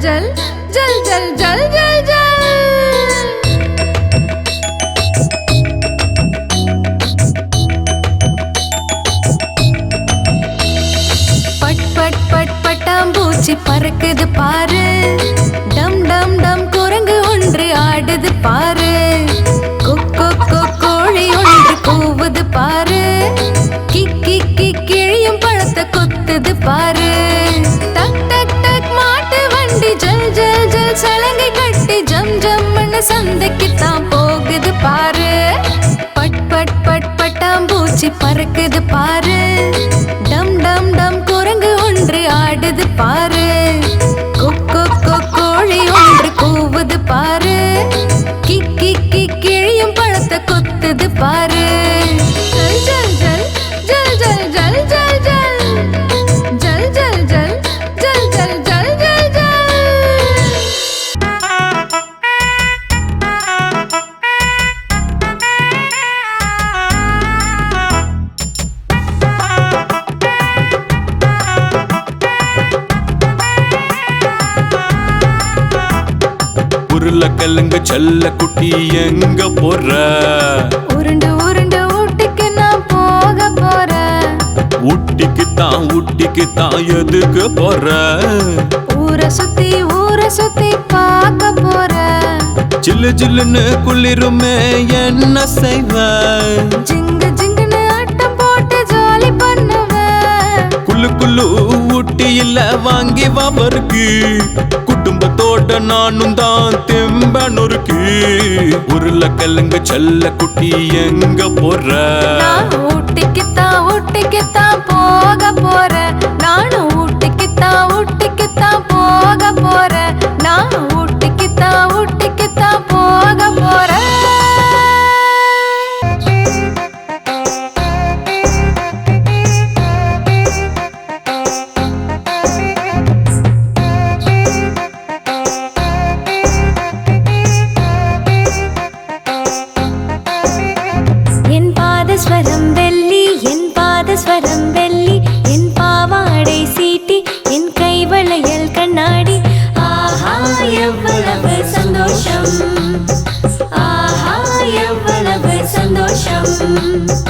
जल जल जल जल जल। கலங்க செல்ல குட்டி எங்க போற? உருண்டு உருண்டு ஊட்டிக்கு நான் போக போற. ஊட்டிக்கு தான் ஊட்டிக்கு தான் எதுக்கு போற? ஊரை சுத்தி ஊரை சுத்தி பார்க்க போற. ஜில்லு ஜில்லுன்னு குளிருமே என்ன செய்வ? ஜிங்கு ஜிங்குன்னு ஆட்டம் போட்டு ஜாலி பண்ணுவ. குள்ளு குள்ளு ஊட்டி இல்ல வாங்கி வா குடும்பத்தோட நானும் தான் தெம்ப நொறுக்கு. உருளைக்கிழங்கு செல்ல குட்டி எங்க போற? ஊட்டிக்குத்தான் ஊட்டிக்குத்தான் போக போற நானும் ஊட்டிக்குத்தான் ஊட்டிக்கு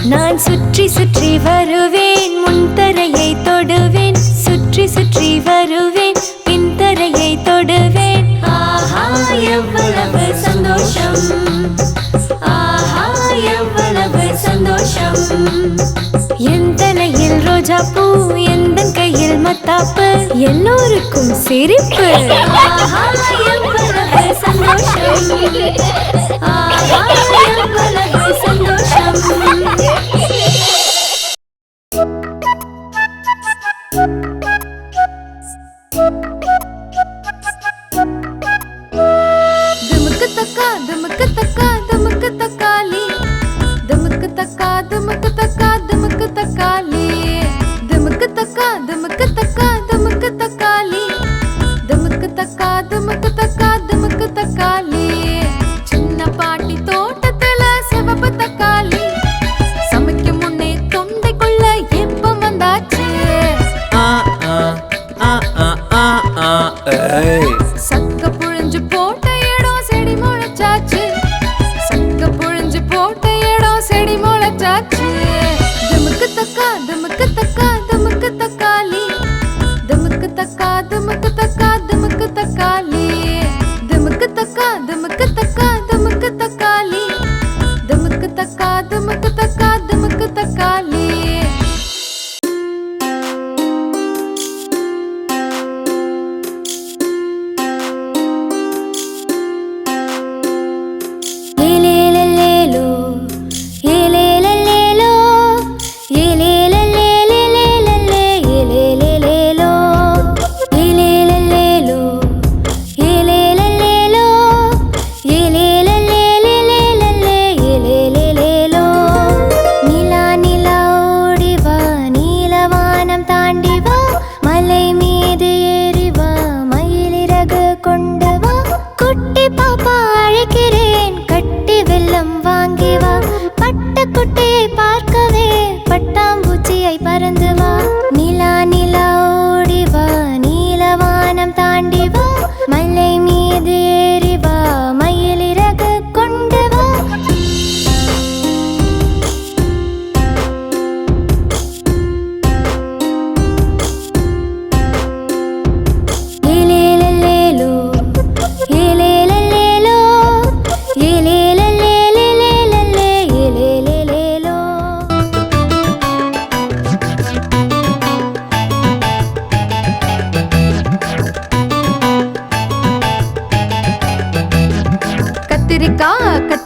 நான் சுற்றி சுற்றி வருவேன் முன்தரையை தொடுவேன். சுற்றி சுற்றி வருவேன் பின்தரையை தொடுவேன். எவ்வளவு சந்தோஷம். ஆஹா எவ்வளவு சந்தோஷம். என் தலையில் ரோஜா பூ எந்த கையில் மத்தாப்பு. எல்லோருக்கும் சிரிப்பு. சந்தோஷம்.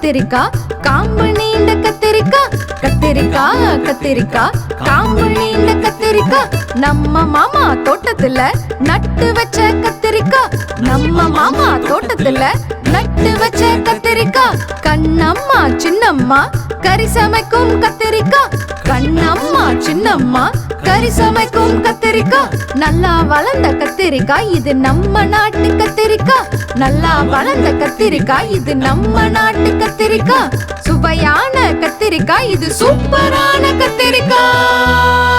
கத்திரிக்காய் காம்பு நீண்ட கத்திரிக்காய் கத்திரிக்காய் கத்திரிக்காய் காம்பு நீண்ட கத்திரிக்காய் நம்ம மாமா தோட்டத்துல நட்டு வச்ச கத்திரிக்காய் நம்ம மாமா தோட்டத்துல நட்டு வச்ச கத்திரிக்காய் கண்ணம்மா சின்னம்மா கறி சமைக்கும் கத்திரிக்காய் கண்ணம்மா சின்னம்மா கறி சமைக்கும் கத்திரிக்காய் நல்லா வளர்ந்த கத்திரிக்காய் இது நம்ம நாட்டு கத்திரிக்காய் நல்லா வளர்ந்த கத்திரிக்காய் இது நம்ம நாட்டு கத்திரிக்காய் சுவையான கத்திரிக்காய் இது சூப்பரான கத்திரிக்காய்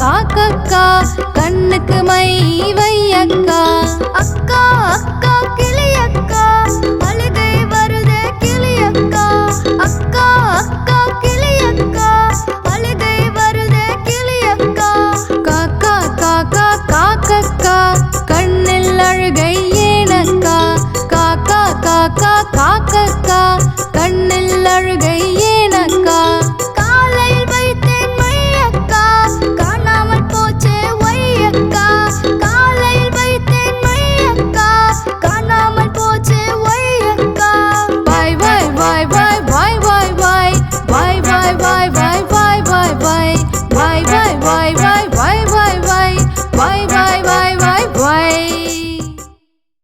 காக்கா